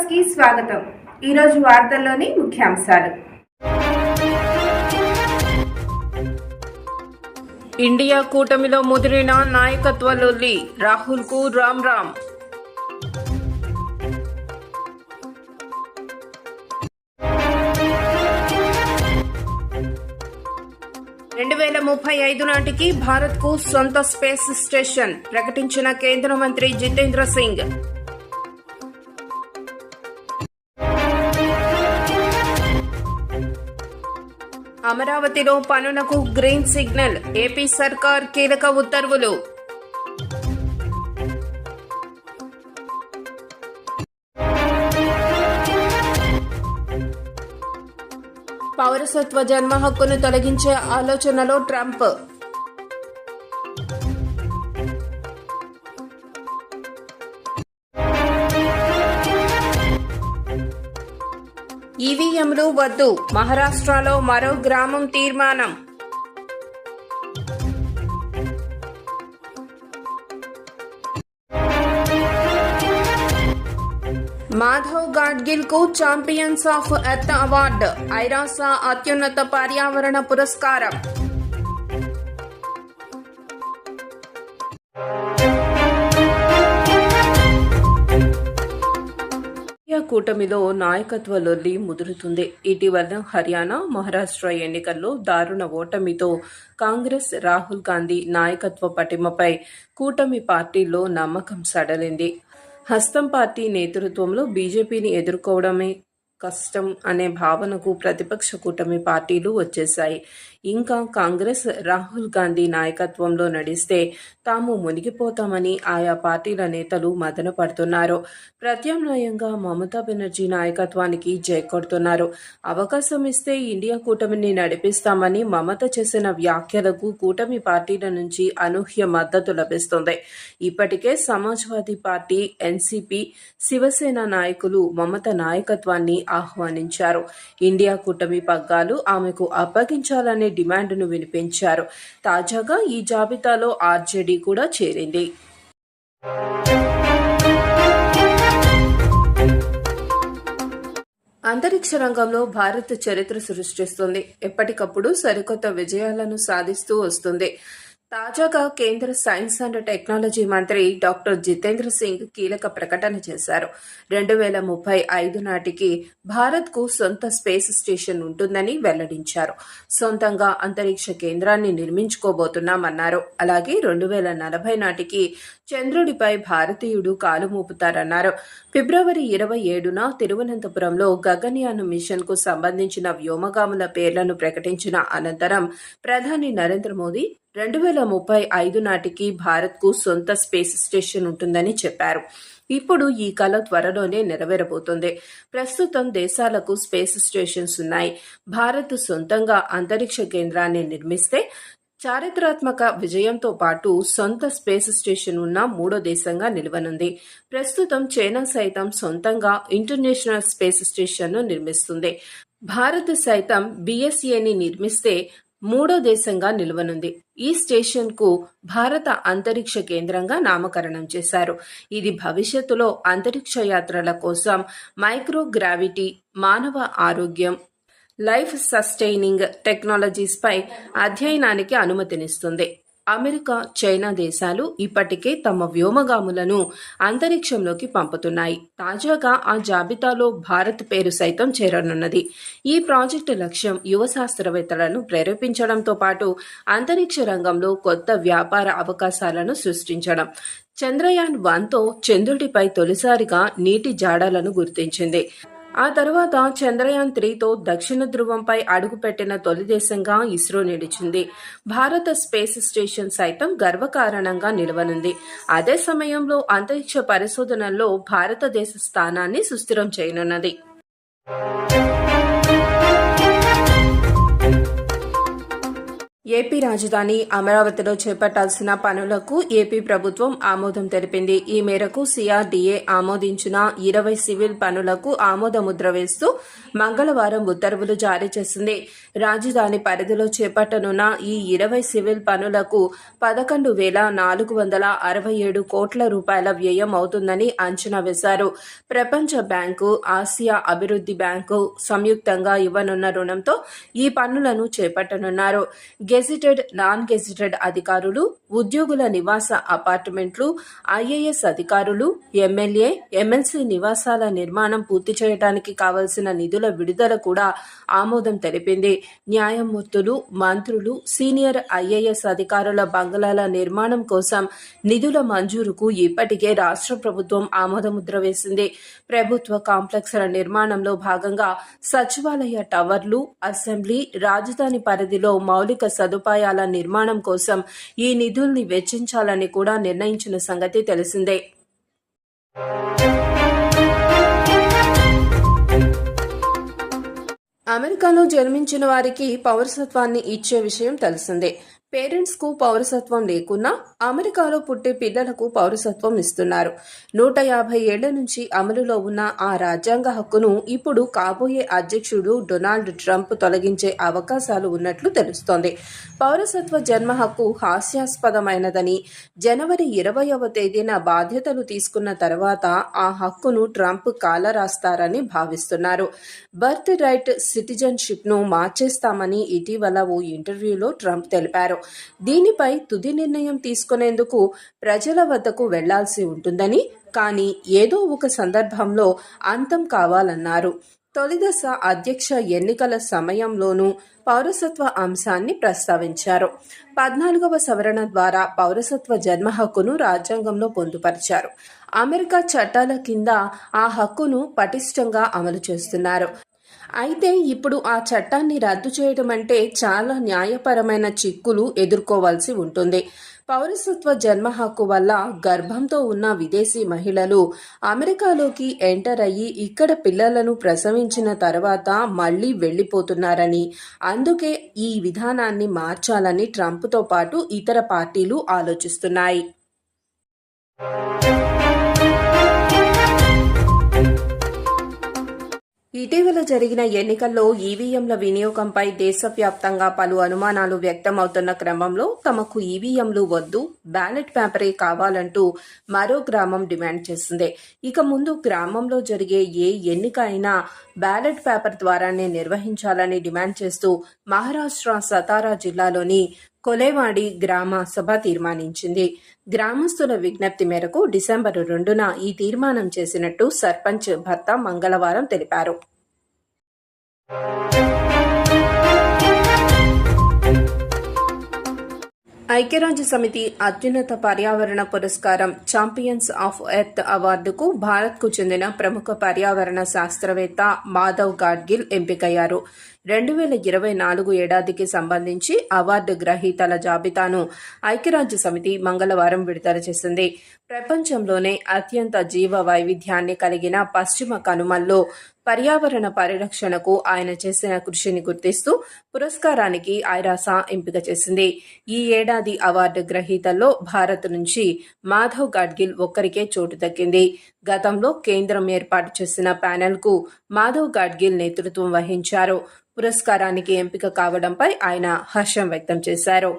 న్యూస్కి స్వాగతం. ఈరోజు వార్తల్లోని ముఖ్యాంశాలు. ఇండియా కూటమిలో ముదిరిన నాయకత్వ లొల్లి రాహుల్కు రామ్ రామ్. రెండు వేల ముప్పై ఐదు నాటికి భారత్కు సొంత స్పేస్ స్టేషన్ ప్రకటించిన కేంద్ర మంత్రి జితేంద్ర సింగ్. అమరావతిలో పనులకు గ్రీన్ సిగ్నల్ ఏపీ సర్కార్ కీలక ఉత్తర్వులు. పౌరసత్వ జన్మ హక్కును తొలగించే ఆలోచనలో ట్రంప్. ఈవీఎంలు వద్దు. మహారాష్ట్రలో మరో గ్రామం తీర్మానం. మాధవ్ గాడ్గిల్కు ఛాంపియన్స్ ఆఫ్ ఎర్త్ అవార్డు. ఐరాసా అత్యున్నత పర్యావరణ పురస్కారం. కూటమిలో నాయకత్వ లొల్లి ముదురుతుంది. ఇటీవల హర్యానా మహారాష్ట్ర ఎన్నికల్లో దారుణ ఓటమితో కాంగ్రెస్ రాహుల్ గాంధీ నాయకత్వ పటిమపై కూటమి పార్టీల్లో నమ్మకం సడలింది. హస్తం పార్టీ నేతృత్వంలో బీజేపీని ఎదుర్కోవడమే కష్టం అనే భావనకు ప్రతిపక్ష కూటమి పార్టీలు వచ్చేశాయి. ఇంకా కాంగ్రెస్ రాహుల్ గాంధీ నాయకత్వంలో నడిస్తే తాము మునిగిపోతామని ఆయా పార్టీల నేతలు మదనపడుతున్నారు. ప్రత్యామ్నాయంగా మమతా బెనర్జీ నాయకత్వానికి జై కొడుతున్నారు. అవకాశం ఇస్తే ఇండియా కూటమిని నడిపిస్తామని మమత చేసిన వ్యాఖ్యలకు కూటమి పార్టీల నుంచి అనూహ్య మద్దతు లభిస్తుంది. ఇప్పటికే సమాజ్వాదీ పార్టీ ఎన్సీపీ శివసేన నాయకులు మమత నాయకత్వాన్ని ఆహ్వానించారు. ఇండియా కూటమి పగ్గాలు ఆమెకు అప్పగించాలనే డిమాండ్ను వినిపించారు. తాజాగా ఈ జాబితాలో ఆర్జేడీ కూడా చేరింది. అంతరిక్ష రంగంలో భారత్ చరిత్ర సృష్టిస్తుంది. ఎప్పటికప్పుడు సరికొత్త విజయాలను సాధిస్తూ వస్తుంది. తాజాగా కేంద్ర సైన్స్ అండ్ టెక్నాలజీ మంత్రి డాక్టర్ జితేంద్ర సింగ్ కీలక ప్రకటన చేశారు. రెండు వేల ముప్పై ఐదు నాటికి భారత్కు సొంత స్పేస్ స్టేషన్ ఉంటుందని వెల్లడించారు. సొంతంగా అంతరిక్ష కేంద్రాన్ని నిర్మించుకోబోతున్నామన్నారు. అలాగే రెండు వేల నలభై నాటికి చంద్రుడిపై భారతీయుడు కాలు మోపుతారన్నారు. ఫిబ్రవరి ఇరవై ఏడున తిరువనంతపురంలో గగన్యాన్ మిషన్కు సంబంధించిన వ్యోమగాముల పేర్లను ప్రకటించిన అనంతరం ప్రధాని నరేంద్ర మోదీ రెండు వేల ముప్పై ఐదు నాటికి భారత్కు సొంత స్పేస్ స్టేషన్ ఉంటుందని చెప్పారు. ఇప్పుడు ఈ కళ త్వరలోనే నెరవేరబోతుంది. ప్రస్తుతం దేశాలకు స్పేస్ స్టేషన్స్ ఉన్నాయి. భారత్ సొంతంగా అంతరిక్ష కేంద్రాన్ని నిర్మిస్తే చారిత్రాత్మక విజయంతో పాటు సొంత స్పేస్ స్టేషన్ ఉన్న మూడో దేశంగా నిలవనుంది. ప్రస్తుతం చైనా సైతం సొంతంగా ఇంటర్నేషనల్ స్పేస్ స్టేషన్ను నిర్మిస్తుంది. భారత్ సైతం బిఎస్ఏని నిర్మిస్తే మూడో దేశంగా నిలవనుంది. ఈ స్టేషన్కు భారత అంతరిక్ష కేంద్రంగా నామకరణం చేశారు. ఇది భవిష్యత్తులో అంతరిక్ష యాత్రల కోసం మైక్రోగ్రావిటీ మానవ ఆరోగ్యం లైఫ్ సస్టైనింగ్ టెక్నాలజీస్ పై అధ్యయనానికి అనుమతినిస్తుంది. అమెరికా చైనా దేశాలు ఇప్పటికే తమ వ్యోమగాములను అంతరిక్షంలోకి పంపుతున్నాయి. తాజాగా ఆ జాబితాలో భారత్ పేరు సైతం చేరనున్నది. ఈ ప్రాజెక్టు లక్ష్యం యువ శాస్త్రవేత్తలను ప్రేరేపించడంతో పాటు అంతరిక్ష రంగంలో కొత్త వ్యాపార అవకాశాలను సృష్టించడం. చంద్రయాన్ వన్తో చంద్రుడిపై తొలిసారిగా నీటి జాడలను గుర్తించింది. ఆ తర్వాత చంద్రయాన్ త్రీతో దక్షిణ ధ్రువంపై అడుగుపెట్టిన తొలి దేశంగా ఇస్రో నిలిచింది. భారత స్పేస్ స్టేషన్ సైతం గర్వకారణంగా నిలవనుంది. అదే సమయంలో అంతరిక్ష పరిశోధనల్లో భారతదేశ స్థానాన్ని సుస్థిరం చేయనున్నది. ఏపీ రాజధాని అమరావతిలో చేపట్టాల్సిన పనులకు ఏపీ ప్రభుత్వం ఆమోదం తెలిపింది. ఈ మేరకు సిఆర్డీఏ ఆమోదించిన ఇరవై సివిల్ పనులకు ఆమోదముద్ర వేస్తూ మంగళవారం ఉత్తర్వులు జారీ చేసింది. రాజధాని పరిధిలో చేపట్టనున్న ఈ ఇరవై సివిల్ పనులకు పదకొండు వేల నాలుగు వందల అరవై ఏడు కోట్ల రూపాయల వ్యయం అవుతుందని అంచనా వేశారు. ప్రపంచ బ్యాంకు ఆసియా అభివృద్ధి బ్యాంకు సంయుక్తంగా ఇవ్వనున్న రుణంతో ఈ పనులను చేపట్టనున్నారు. గెజిటెడ్ నాన్ గెజిటెడ్ అధికారులు ఉద్యోగుల నివాస అపార్ట్మెంట్లు ఐఏఎస్ అధికారులు ఎమ్మెల్యే ఎమ్మెల్సీ నివాసాల నిర్మాణం పూర్తి చేయడానికి కావలసిన నిధుల విడుదల కూడా ఆమోదం తెలిపింది. న్యాయమూర్తులు మంత్రులు సీనియర్ ఐఏఎస్ అధికారుల బంగళాల నిర్మాణం కోసం నిధుల మంజూరుకు ఇప్పటికే రాష్ట్ర ప్రభుత్వం ఆమోదముద్ర వేసింది. ప్రభుత్వ కాంప్లెక్స్ల నిర్మాణంలో భాగంగా సచివాలయ టవర్లు అసెంబ్లీ రాజధాని పరిధిలో మౌలిక సదుపాయాల నిర్మాణం కోసం ఈ నిధుల్ని వెచ్చించాలని కూడా నిర్ణయించిన సంగతి తెలిసిందే. అమెరికాలో జన్మించిన వారికి పౌరసత్వాన్ని ఇచ్చే విషయం తెలిసిందే. పేరెంట్స్కు పౌరసత్వం లేకున్నా అమెరికాలో పుట్టే పిల్లలకు పౌరసత్వం ఇస్తున్నారు. నూట యాభై ఏళ్ళ నుంచి అమలులో ఉన్న ఆ రాజ్యాంగ హక్కును ఇప్పుడు కాబోయే అధ్యక్షుడు డొనాల్డ్ ట్రంప్ తొలగించే అవకాశాలు ఉన్నట్లు తెలుస్తోంది. పౌరసత్వ జన్మ హక్కు హాస్యాస్పదమైనదని జనవరి ఇరవయవ తేదీన బాధ్యతలు తీసుకున్న తర్వాత ఆ హక్కును ట్రంప్ కాలరాస్తారని భావిస్తున్నారు. బర్త్ రైట్ సిటిజన్షిప్ను మార్చేస్తామని ఇటీవల ఓ ఇంటర్వ్యూలో ట్రంప్ తెలిపారు. దీనిపై తుది నిర్ణయం తీసుకునేందుకు ప్రజల వద్దకు వెళ్ళాల్సి ఉంటుందని కానీ ఏదో ఒక సందర్భంలో అంతం కావాలన్నారు. తొలిదశ అధ్యక్ష ఎన్నికల సమయంలోనూ పౌరసత్వ అంశాన్ని ప్రస్తావించారు. పద్నాలుగవ సవరణ ద్వారా పౌరసత్వ జన్మ హక్కును రాజ్యాంగంలో పొందుపరిచారు. అమెరికా చట్టాల కింద ఆ హక్కును పటిష్టంగా అమలు చేస్తున్నారు. అయితే ఇప్పుడు ఆ చట్టాన్ని రద్దు చేయడం అంటే చాలా న్యాయపరమైన చిక్కులు ఎదుర్కోవాల్సి ఉంటుంది. పౌరసత్వ జన్మ హక్కు వల్ల గర్భంతో ఉన్న విదేశీ మహిళలు అమెరికాలోకి ఎంటర్ అయ్యి ఇక్కడ పిల్లలను ప్రసవించిన తర్వాత మళ్ళీ వెళ్ళిపోతున్నారని అందుకే ఈ విధానాన్ని మార్చాలని ట్రంప్తో పాటు ఇతర పార్టీలు ఆలోచిస్తున్నాయి. ఇటీవల జరిగిన ఎన్నికల్లో ఈవీఎంల వినియోగంపై దేశవ్యాప్తంగా పలు అనుమానాలు వ్యక్తమవుతున్న క్రమంలో తమకు ఈవీఎంలు వద్దు బ్యాలెట్ పేపరే కావాలంటూ మరో గ్రామం డిమాండ్ చేసింది. ఇక ముందు గ్రామంలో జరిగే ఏ ఎన్నిక అయినా బ్యాలెట్ పేపర్ ద్వారానే నిర్వహించాలని డిమాండ్ చేస్తూ మహారాష్ట్ర సతారా జిల్లాలోని కొలేవాడి గ్రామ సభ తీర్మానించింది. గ్రామస్తుల విజ్ఞప్తి మేరకు డిసెంబర్ రెండున ఈ తీర్మానం చేసినట్టు సర్పంచ్ భర్త మంగళవారం తెలిపారు. ఐక్యరాజ్య సమితి అత్యున్నత పర్యావరణ పురస్కారం ఛాంపియన్స్ ఆఫ్ ఎర్త్ అవార్డుకు భారత్కు చెందిన ప్రముఖ పర్యావరణ శాస్త్రవేత్త మాధవ్ గాడ్గిల్ ఎంపికయ్యారు. రెండు వేల ఇరవై నాలుగు ఏడాదికి సంబంధించి అవార్డు గ్రహీతల జాబితాను ఐక్యరాజ్య సమితి మంగళవారం విడుదల చేసింది. ప్రపంచంలోనే అత్యంత జీవ వైవిధ్యాన్ని కలిగిన పశ్చిమ కనుమల్లో పర్యావరణ పరిరక్షణకు ఆయన చేసిన కృషిని గుర్తిస్తూ పురస్కారానికి ఐరాస ఎంపిక చేసింది. ఈ ఏడాది అవార్డు గ్రహీతల్లో భారత్ నుంచి మాధవ్ గాడ్గిల్ ఒక్కరికే చోటు దక్కింది. గతంలో కేంద్రం ఏర్పాటు చేసిన ప్యానెల్కు మాధవ్ గాడ్గిల్ నేతృత్వం వహించారు. పురస్కారానికి ఎంపిక కావడంపై ఆయన హర్షం వ్యక్తం చేశారు.